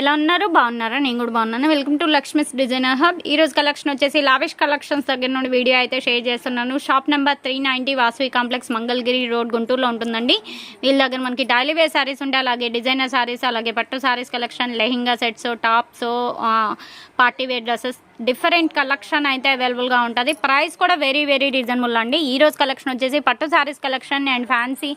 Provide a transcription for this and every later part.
ఎలా ఉన్నారు? బాగున్నారా? నేను కూడా బాగున్నాను. Welcome to Lakshmi's designer hub ఈ రోజు కలెక్షన్ వచ్చేసి లావిష్ కలెక్షన్స్ దగ్గర నుండి వీడియో అయితే షేర్ చేస్తున్నాను. Shop number three ninety Vasavi complex Mangalagiri road గుంటూరులో ఉంటుందండి. వీళ్ళ దగ్గర మనకి డైలీ వేర్ శారీస్ ఉంటాయి. అలాగే డిజైనర్ శారీస్ అలాగే పట్టు saris collection lehenga sets tops party wear dresses different collection అయితే అవైలబుల్గా ఉంటుంది. ప్రైస్ కూడా వెరీ వెరీ రీజనబుల్ అండి. ఈరోజు కలెక్షన్ వచ్చేసి పట్టు శారీస్ కలెక్షన్ అండ్ ఫ్యాన్సీ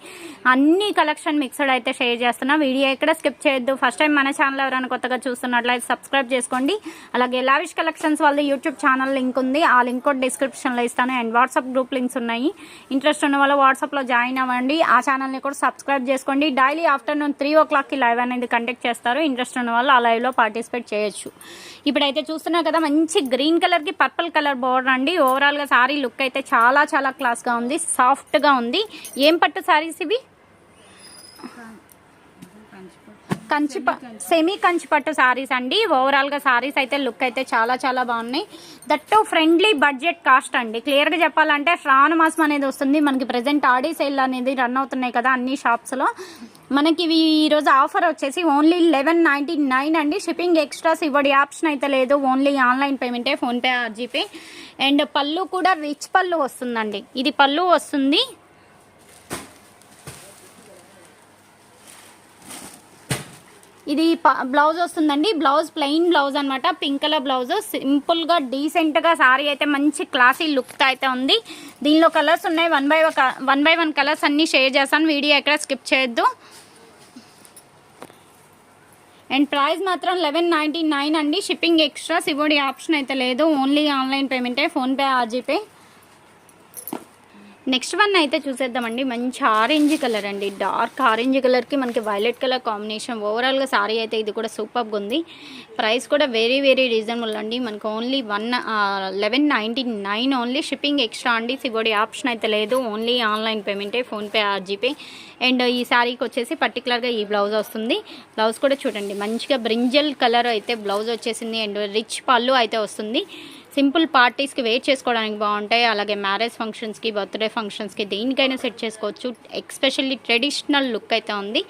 అన్ని కలెక్షన్ మిక్స్డ్ అయితే షేర్ చేస్తున్నా. వీడియో ఎక్కడ స్కిప్ చేయొద్దు. ఫస్ట్ టైం మన ఛానల్ ఎవరైనా కొత్తగా చూస్తున్నట్లయితే సబ్స్క్రైబ్ చేసుకోండి. అలాగే లావిష్ కలెక్షన్స్ వాళ్ళ యూట్యూబ్ ఛానల్ లింక్ ఉంది. ఆ లింక్ కూడా డిస్క్రిప్షన్లో ఇస్తాను. అండ్ వాట్సాప్ గ్రూప్ లింక్స్ ఉన్నాయి. ఇంట్రెస్ట్ ఉన్న వాళ్ళు వాట్సాప్లో జాయిన్ అవ్వండి. ఆ ఛానల్ని కూడా సబ్స్క్రైబ్ చేసుకోండి. డైలీ ఆఫ్టర్నూన్ త్రీ ఓ క్లాక్కి లైవ్ అనేది కండక్ట్ చేస్తారు. ఇంట్రెస్ట్ ఉన్న వాళ్ళు ఆ లైవ్లో పార్టిసిపేట్ చేయొచ్చు. ఇప్పుడైతే చూస్తున్నా కదా మంచి గ్రీన్ కలర్కి పర్పుల్ కలర్ బోర్డర్ అండి. ఓవరాల్గా సారీ లుక్ అయితే చాలా చాలా క్లాస్గా ఉంది. సాఫ్ట్గా ఉంది. ఏం పట్టు సారీస్ ఇవి? కంచి సెమీ కంచి పట్టు సారీస్ అండి. ఓవరాల్గా సారీస్ అయితే లుక్ అయితే చాలా చాలా బాగున్నాయి. దట్టు ఫ్రెండ్లీ బడ్జెట్ కాస్ట్ అండి. క్లియర్గా చెప్పాలంటే శ్రావణ మాసం అనేది వస్తుంది. మనకి ప్రెసెంట్ ఆడీ సేల్ అనేది రన్ అవుతున్నాయి కదా అన్ని షాప్స్లో మనకి ఇవి ఈరోజు ఆఫర్ వచ్చేసి ఓన్లీ లెవెన్ నైన్టీ నైన్ అండి. షిప్పింగ్ ఎక్స్ట్రాస్ ఇవ్వడి ఆప్షన్ అయితే లేదు. ఓన్లీ ఆన్లైన్ పేమెంటే ఫోన్పే జీపే అండ్ పళ్ళు కూడా రిచ్ పళ్ళు వస్తుందండి. ఇది పళ్ళు వస్తుంది. ఇది బ్లౌజ్ వస్తుందండి. బ్లౌజ్ ప్లెయిన్ బ్లౌజ్ అనమాట పింక్ కలర్ బ్లౌజ్. సింపుల్గా డీసెంట్గా సారీ అయితే మంచి క్లాసీ లుక్ అయితే ఉంది. దీనిలో కలర్స్ ఉన్నాయి. One by one by one colours అన్నీ షేర్ చేస్తాను. వీడియో ఎక్కడ స్కిప్ చేయొద్దు. అండ్ ప్రైస్ మాత్రం లెవెన్ నైంటీ నైన్ అండి. షిప్పింగ్ ఎక్స్ట్రా సివోడి ఆప్షన్ అయితే లేదు. Only online పేమెంటే. PhonePe or GPay next one అయితే చూసేద్దామండి. మంచి ఆరెంజ్ కలర్ అండి. డార్క్ ఆరెంజ్ కలర్కి మనకి వైలెట్ కలర్ కాంబినేషన్. ఓవరాల్గా సారీ అయితే ఇది కూడా సూపర్గా ఉంది. ప్రైస్ కూడా వెరీ వెరీ రీజనబుల్ అండి. మనకు only one eleven ninety nine only shipping extra అండి. సిగోడి ఆప్షన్ అయితే లేదు. ఓన్లీ ఆన్లైన్ పేమెంటే ఫోన్పే ఆర్జీపే అండ్ ఈ శారీకి వచ్చేసి పర్టికులర్గా ఈ బ్లౌజ్ వస్తుంది. బ్లౌజ్ కూడా చూడండి. మంచిగా బ్రింజల్ కలర్ అయితే బ్లౌజ్ వచ్చేసింది. అండ్ రిచ్ పళ్ళు అయితే వస్తుంది. సింపుల్ పార్టీస్కి వెయిట్ చేసుకోవడానికి బాగుంటాయి. అలాగే మ్యారేజ్ ఫంక్షన్స్కి బర్త్డే ఫంక్షన్స్కి దేనికైనా సెట్ చేసుకోవచ్చు. ఎక్స్పెషల్లీ ట్రెడిషనల్ లుక్ అయితే ఉంది.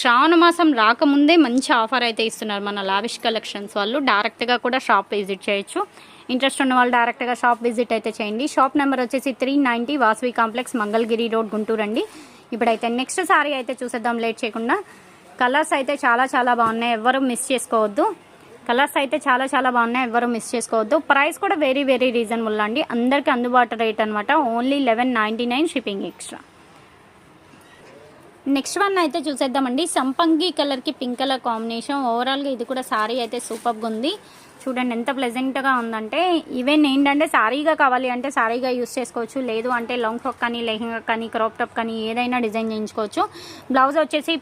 శ్రావణ మాసం రాకముందే మంచి ఆఫర్ అయితే ఇస్తున్నారు మన లావిష్ కలెక్షన్స్ వాళ్ళు. డైరెక్ట్గా కూడా షాప్ విజిట్ చేయొచ్చు. ఇంట్రెస్ట్ ఉన్న వాళ్ళు డైరెక్ట్గా షాప్ విజిట్ అయితే చేయండి. షాప్ నెంబర్ వచ్చేసి three ninety Vasavi complex Mangalagiri road Guntur అండి. ఇప్పుడైతే నెక్స్ట్ సారీ అయితే చూసేద్దాం. లేట్ చేయకుండా. కలర్స్ అయితే చాలా చాలా బాగున్నాయి. ఎవరు మిస్ చేసుకోవద్దు. కలర్స్ అయితే చాలా చాలా బాగున్నాయి. ఎవరు మిస్ చేసుకోవద్దు. ప్రైస్ కూడా వెరీ వెరీ రీజనబుల్ అండి. అందరికీ అందుబాటు రేట్ అనమాట only eleven ninety nine shipping extra next one అయితే చూసేద్దామండి. సంపంగి కలర్కి పింక్ కలర్ కాంబినేషన్ ఓవరాల్గా ఇది కూడా సారీ అయితే సూపర్గా ఉంది. చూడండి ఎంత ప్లెజెంట్గా ఉందంటే ఈవెన్ ఏంటంటే సారీగా కావాలి అంటే సారీగా యూస్ చేసుకోవచ్చు. లేదు అంటే లాంగ్ ఫ్రాక్ కానీ లెహంగా కానీ క్రాప్ టాప్ కానీ ఏదైనా డిజైన్ చేయించుకోవచ్చు. బ్లౌజ్ వచ్చేసి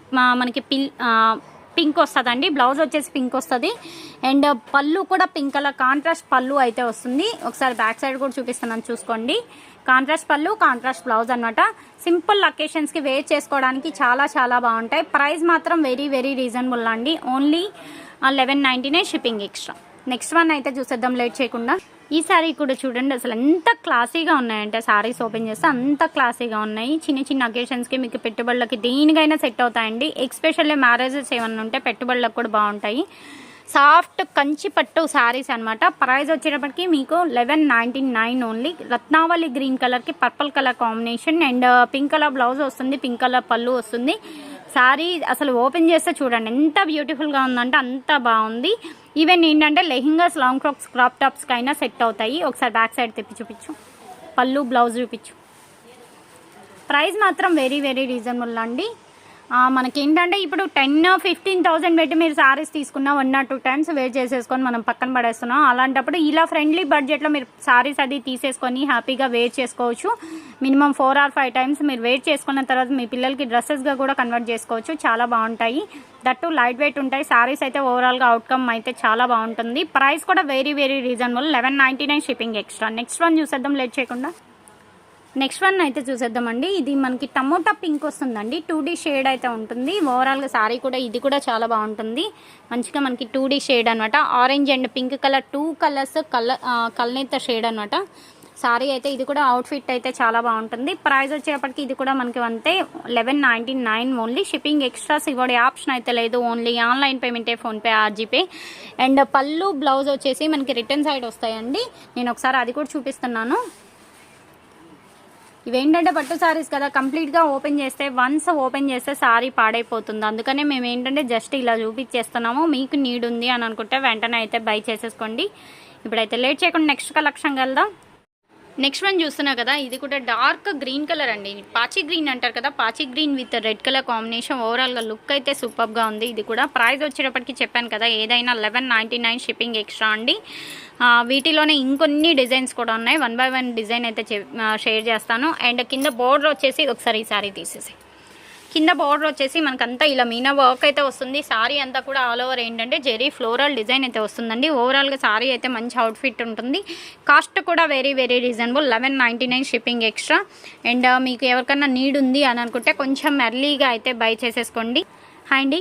మనకి పిల్ పింక్ వస్తుందండి. బ్లౌజ్ వచ్చేసి పింక్ వస్తుంది. అండ్ పళ్ళు కూడా పింక్ కలర్ కాంట్రాస్ట్ పళ్ళు అయితే వస్తుంది. ఒకసారి బ్యాక్ సైడ్ కూడా చూపిస్తున్నాను చూసుకోండి. కాంట్రాస్ట్ పళ్ళు కాంట్రాస్ట్ బ్లౌజ్ అనమాట సింపుల్ లొకేషన్స్కి వేర్ చేసుకోవడానికి చాలా చాలా బాగుంటాయి. ప్రైస్ మాత్రం వెరీ వెరీ రీజనబుల్ అండి. Only eleven ninety shipping extra. Next one అయితే చూసేద్దాం లేట్ చేయకుండా. ఈ సారీ కూడా చూడండి అసలు ఎంత క్లాసీగా ఉన్నాయంటే సారీస్ ఓపెన్ చేస్తే అంత క్లాసీగా ఉన్నాయి. చిన్న చిన్న అకేషన్స్కి మీకు పెట్టుబడులకి దేనికైనా సెట్ అవుతాయండి. ఎక్స్పెషల్లీ మ్యారేజెస్ ఏమైనా ఉంటే పెట్టుబడులకు కూడా బాగుంటాయి. సాఫ్ట్ కంచి పట్టు శారీస్ అనమాట ప్రైస్ వచ్చేటప్పటికి మీకు లెవెన్ నైంటీ నైన్ ఓన్లీ రత్నావళి గ్రీన్ కలర్కి purple colour combination and pink colour blouse వస్తుంది పింక్ కలర్ పళ్ళు వస్తుంది. శారీ అసలు ఓపెన్ చేస్తే చూడండి ఎంత బ్యూటిఫుల్గా ఉందంటే అంత బాగుంది. ఈవెన్ ఏంటంటే లెహింగాస్ లాంగ్ క్రాప్స్ క్రాప్ టాప్స్కి అయినా సెట్ అవుతాయి. ఒకసారి బ్యాక్ సైడ్ తెప్పి చూపించు. పళ్ళు బ్లౌజ్ చూపించు. ప్రైస్ మాత్రం వెరీ వెరీ రీజనబుల్ అండి. మనకి ఏంటంటే ఇప్పుడు టెన్ ఫిఫ్టీన్ థౌసండ్ పెట్టి మీరు సారీస్ తీసుకున్న one or two times wear చేసేసుకొని మనం పక్కన పడేస్తున్నాం. అలాంటప్పుడు ఇలా ఫ్రెండ్లీ బడ్జెట్లో మీరు సారీస్ అది తీసేసుకొని హ్యాపీగా వేర్ చేసుకోవచ్చు. Minimum four or five times మీరు వెయిట్ చేసుకున్న తర్వాత మీ పిల్లలకి డ్రెస్సెస్గా కూడా కన్వర్ట్ చేసుకోవచ్చు. చాలా బాగుంటాయి. దట్టు లైట్ వెయిట్ ఉంటాయి. సారీస్ అయితే ఓవరాల్గా అవుట్కమ్ అయితే చాలా బాగుంటుంది. ప్రైస్ కూడా very very reasonable eleven ninety nine shipping extra next one చూసేద్దాం. లేట్ చేయకుండా. నెక్స్ట్ వన్ అయితే చూసేద్దామండి. ఇది మనకి టమోటా పింక్ వస్తుందండి. టూ డీ షేడ్ అయితే ఉంటుంది. ఓవరాల్గా సారీ కూడా ఇది కూడా చాలా బాగుంటుంది. మంచిగా మనకి టూ డీ షేడ్ అనమాట orange and pink colour two colours colour కల్నేత shade అనమాట సారీ అయితే ఇది కూడా అవుట్ఫిట్ అయితే చాలా బాగుంటుంది. ప్రైస్ వచ్చేటప్పటికి ఇది కూడా మనకి అంతే eleven ninety nine only shipping extras ఇవ్వడే option అయితే లేదు. ఓన్లీ ఆన్లైన్ పేమెంటే ఫోన్పే ఆర్జీపే అండ్ పళ్ళు బ్లౌజ్ వచ్చేసి మనకి రిటర్న్ సైడ్ వస్తాయండి. నేను ఒకసారి అది కూడా చూపిస్తున్నాను. ఇవేంటంటే పట్టు సారీస్ కదా కంప్లీట్గా ఓపెన్ చేస్తే వన్స్ ఓపెన్ చేస్తే సారీ పాడైపోతుంది. అందుకనే మేము ఏంటంటే జస్ట్ ఇలా చూపించేస్తున్నాము. మీకు నీడ్ ఉంది అని అనుకుంటే వెంటనే అయితే బై చేసేసుకోండి. ఇప్పుడైతే లేట్ చేయకుండా నెక్స్ట్ కలెక్షన్ వెళ్దాం నెక్స్ట్ వన్ చూస్తున్నా కదా ఇది కూడా డార్క్ గ్రీన్ కలర్ అండి. పాచి గ్రీన్ అంటారు కదా పాచి green with red colour combination ఓవరాల్గా లుక్ అయితే సూపర్గా ఉంది. ఇది కూడా ప్రైస్ వచ్చేటప్పటికి చెప్పాను కదా ఏదైనా eleven ninety nine shipping extra అండి వీటిలోనే ఇంకొన్ని డిజైన్స్ కూడా ఉన్నాయి. వన్ బై వన్ డిజైన్ అయితే షేర్ చేస్తాను. అండ్ కింద బోర్డర్ వచ్చేసి ఒకసారి ఈ సారీ తీసేసి కింద బార్డర్ వచ్చేసి మనకంతా ఇలా మీనా వర్క్ అయితే వస్తుంది. సారీ అంతా కూడా ఆల్ ఓవర్ ఏంటంటే జెరీ ఫ్లోరల్ డిజైన్ అయితే వస్తుందండి. ఓవరాల్గా సారీ అయితే మంచి అవుట్ఫిట్ ఉంటుంది. కాస్ట్ కూడా very very reasonable eleven ninety nine shipping extra and మీకు ఎవరికన్నా నీడ్ ఉంది అని అనుకుంటే కొంచెం ఎర్లీగా అయితే బై చేసేసుకోండి. హాయ్ అండి.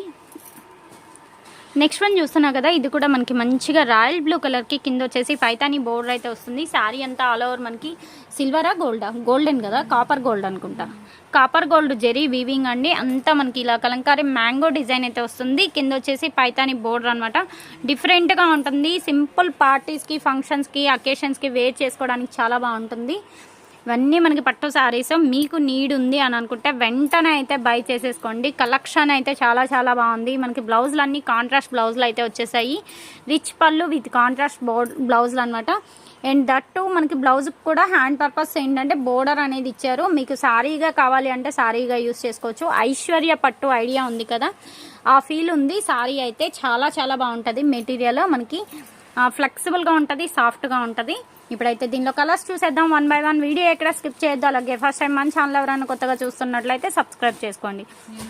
నెక్స్ట్ వన్ చూస్తున్నాం కదా ఇది కూడా మనకి మంచిగా రాయల్ బ్లూ కలర్కి కింద వచ్చేసి పైతాని బోర్డర్ అయితే వస్తుంది. శారీ అంతా ఆల్ ఓవర్ మనకి సిల్వరా గోల్డా గోల్డెన్ కదా కాపర్ గోల్డ్ అనుకుంటా. కాపర్ గోల్డ్ జెరీ వీవింగ్ అండి అంతా మనకి ఇలా కలంకారీ మ్యాంగో డిజైన్ అయితే వస్తుంది. కింద వచ్చేసి పైతాని బోర్డర్ అనమాట డిఫరెంట్గా ఉంటుంది. సింపుల్ పార్టీస్కి ఫంక్షన్స్కి అకేషన్స్కి వేర్ చేసుకోవడానికి చాలా బాగుంటుంది. ఇవన్నీ మనకి పట్టు శారీస్ మీకు నీడ్ ఉంది అని అనుకుంటే వెంటనే అయితే బై చేసేసుకోండి. కలెక్షన్ అయితే చాలా చాలా బాగుంది. మనకి బ్లౌజులు అన్ని కాంట్రాస్ట్ బ్లౌజులు అయితే వచ్చేసాయి. రిచ్ పళ్ళు విత్ కాంట్రాస్ట్ బోర్డ్ బ్లౌజులు అనమాట అండ్ దట్టు మనకి బ్లౌజ్కి కూడా హ్యాండ్ పర్పస్ ఏంటంటే బోర్డర్ అనేది ఇచ్చారు. మీకు శారీగా కావాలి అంటే శారీగా యూస్ చేసుకోవచ్చు. ఐశ్వర్య పట్టు ఐడియా ఉంది కదా? ఆ ఫీల్ ఉంది. సారీ అయితే చాలా చాలా బాగుంటుంది. మెటీరియల్ మనకి ఫ్లెక్సిబుల్గా ఉంటుంది సాఫ్ట్గా ఉంటుంది. ఇప్పుడైతే దీనిలో కలర్స్ చూసేద్దాం. వన్ బై వన్ వీడియో ఎక్కడ స్కిప్ చేయొద్దు. అలాగే ఫస్ట్ టైం మన ఛానల్ ఎవరైనా కొత్తగా చూస్తున్నట్లయితే సబ్స్క్రైబ్ చేసుకోండి.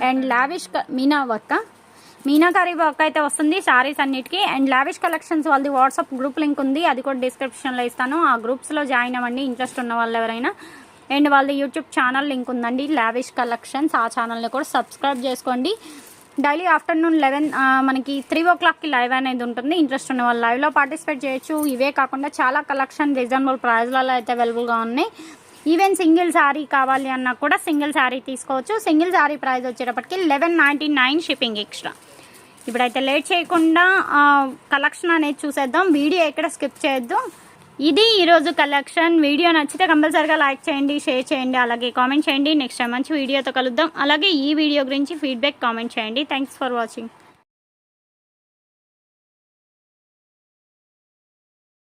And lavish meena work meenakari work అయితే వస్తుంది సారీస్ అన్నిటికీ. అండ్ లావిష్ కలెక్షన్స్ వాళ్ళది వాట్సాప్ గ్రూప్ లింక్ ఉంది. అది కూడా డిస్క్రిప్షన్లో ఇస్తాను. ఆ గ్రూప్స్లో జాయిన్ అవ్వండి. ఇంట్రెస్ట్ ఉన్న వాళ్ళు ఎవరైనా. అండ్ వాళ్ళది యూట్యూబ్ ఛానల్ లింక్ ఉందండి. లావిష్ కలెక్షన్స్ ఆ ఛానల్ని కూడా సబ్స్క్రైబ్ చేసుకోండి. డైలీ ఆఫ్టర్నూన్ లెవెన్ మనకి త్రీ ఓ క్లాక్కి లైవ్ అనేది ఉంటుంది. ఇంట్రెస్ట్ ఉన్న వాళ్ళు లైవ్లో పార్టిసిపేట్ చేయొచ్చు. ఇవే కాకుండా చాలా కలెక్షన్ రీజనబుల్ ప్రైజ్లలో అయితే అవైలబుల్గా ఉన్నాయి. ఈవెన్ సింగిల్ శారీ కావాలి అన్నా కూడా సింగిల్ శారీ తీసుకోవచ్చు. సింగిల్ శారీ ప్రైస్ వచ్చేటప్పటికి eleven ninety nine shipping extra ఇప్పుడైతే లేట్ చేయకుండా కలెక్షన్ అనేది చూసేద్దాం. వీడియో ఎక్కడ స్కిప్ చేయొద్దు. ఇది ఈరోజు కలెక్షన్. వీడియో నచ్చితే కంపల్సరిగా లైక్ చేయండి షేర్ చేయండి అలాగే కామెంట్ చేయండి. నెక్స్ట్ టైం మంచి వీడియోతో కలుద్దాం. అలాగే ఈ వీడియో గురించి ఫీడ్బ్యాక్ కామెంట్ చేయండి. Thanks for watching.